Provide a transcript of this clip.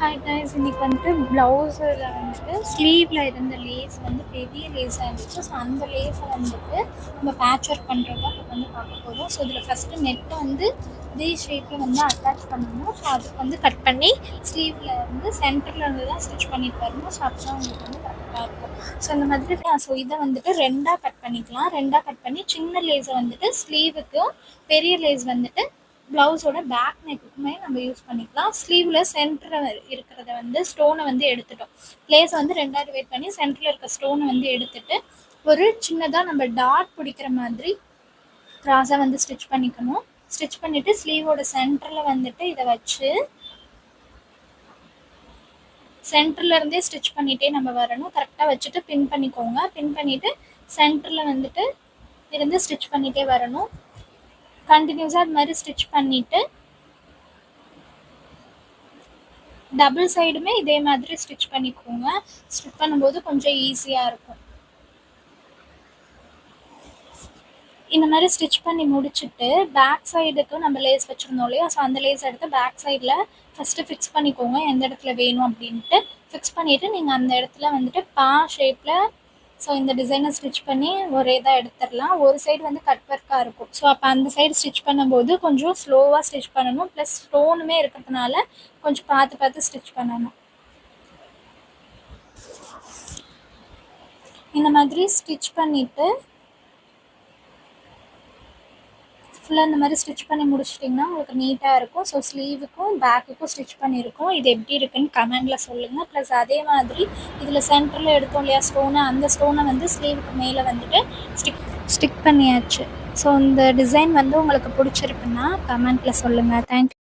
Hi guys இன்னைக்கு வந்துட்டு ப்ளவுஸில் வந்துட்டு ஸ்லீவில் இருந்த லேஸ் வந்து பெரிய லேஸாக இருந்துச்சு. ஸோ அந்த லேஸை வந்துட்டு நம்ம பேட்ச் ஒர்க் பண்ணுறதா இப்போ வந்து பார்க்க போகிறோம் ஸோ இதில் ஃபஸ்ட்டு நெட்டை வந்து இதே ஷேப்பில் வந்து அட்டாச் பண்ணணும். ஸோ அதுக்கு வந்து கட் பண்ணி ஸ்லீவில் வந்து சென்டரில் இருந்து தான் ஸ்டிச் பண்ணிட்டு வரணும். ஸோ அப்போ உங்களுக்கு வந்து கரெக்டாக இருக்கும். ஸோ இந்த மாதிரி ஸோ இதை வந்துட்டு ரெண்டாக கட் பண்ணிக்கலாம். ரெண்டாக கட் பண்ணி சின்ன லேஸை வந்துட்டு ஸ்லீவுக்கும் பெரிய லேஸ் வந்துட்டு ப்ளவுஸோட பேக் நெக்குக்குமே நம்ம யூஸ் பண்ணிக்கலாம். ஸ்லீவில் சென்டரில் இருக்கிறத வந்து ஸ்டோனை வந்து எடுத்துட்டோம். லேஸை வந்து ரெண்டாவது வெயிட் பண்ணி சென்டரில் இருக்க ஸ்டோனை வந்து எடுத்துட்டு ஒரு சின்னதாக நம்ம டாட் பிடிக்கிற மாதிரி க்ராஸாக வந்து ஸ்டிச் பண்ணிக்கணும். ஸ்டிச் பண்ணிவிட்டு ஸ்லீவோட சென்டரில் வந்துட்டு இதை வச்சு சென்டர்லேருந்தே ஸ்டிச் பண்ணிகிட்டே நம்ம வரணும். கரெக்டாக வச்சுட்டு பின் பண்ணிக்கோங்க. பின் பண்ணிவிட்டு சென்டரில் வந்துட்டு இருந்து ஸ்டிச் பண்ணிகிட்டே வரணும். கண்டினியூஸாக அது மாதிரி ஸ்டிச் பண்ணிவிட்டு டபுள் சைடுமே இதே மாதிரி ஸ்டிச் பண்ணிக்கோங்க. ஸ்டிச் பண்ணும்போது கொஞ்சம் ஈஸியாக இருக்கும். இந்த மாதிரி ஸ்டிச் பண்ணி முடிச்சுட்டு பேக் சைடுக்கு நம்ம லேஸ் வச்சுருந்தோம் இல்லையா? ஸோ அந்த லேஸ் எடுத்து பேக் சைடில் ஃபஸ்ட்டு ஃபிக்ஸ் பண்ணிக்கோங்க. எந்த இடத்துல வேணும் அப்படின்ட்டு ஃபிக்ஸ் பண்ணிவிட்டு நீங்கள் அந்த இடத்துல வந்துட்டு பா ஷேப்பில் ஸோ இந்த டிசைனை ஸ்டிச் பண்ணி ஒரே இதாக எடுத்துடலாம். ஒரு சைடு வந்து கட் ஒர்க்காக இருக்கும். ஸோ அப்போ அந்த சைடு ஸ்டிச் பண்ணும்போது கொஞ்சம் ஸ்லோவாக ஸ்டிச் பண்ணணும். ப்ளஸ் ஸ்டோனுமே இருக்கிறதுனால கொஞ்சம் பார்த்து பார்த்து ஸ்டிச் பண்ணணும். இந்த மாதிரி ஸ்டிச் பண்ணிவிட்டு ஃபுல்லாக இந்த மாதிரி ஸ்டிச் பண்ணி முடிச்சிட்டிங்கன்னா உங்களுக்கு நீட்டாக இருக்கும். ஸோ ஸ்லீவுக்கும் பேக்குக்கும் ஸ்டிச் பண்ணியிருக்கோம் இது எப்படி இருக்குன்னு கமெண்டில் சொல்லுங்கள் ப்ளஸ் அதே மாதிரி இதில் சென்டரில் எடுத்தோம் இல்லையா ஸ்டோனை அந்த ஸ்டோனை வந்து ஸ்லீவுக்கு மேலே வந்துட்டு ஸ்டிக் ஸ்டிக் பண்ணியாச்சு. ஸோ இந்த டிசைன் வந்து உங்களுக்கு பிடிச்சிருக்குன்னா கமெண்ட்டில் சொல்லுங்கள் தேங்க்யூ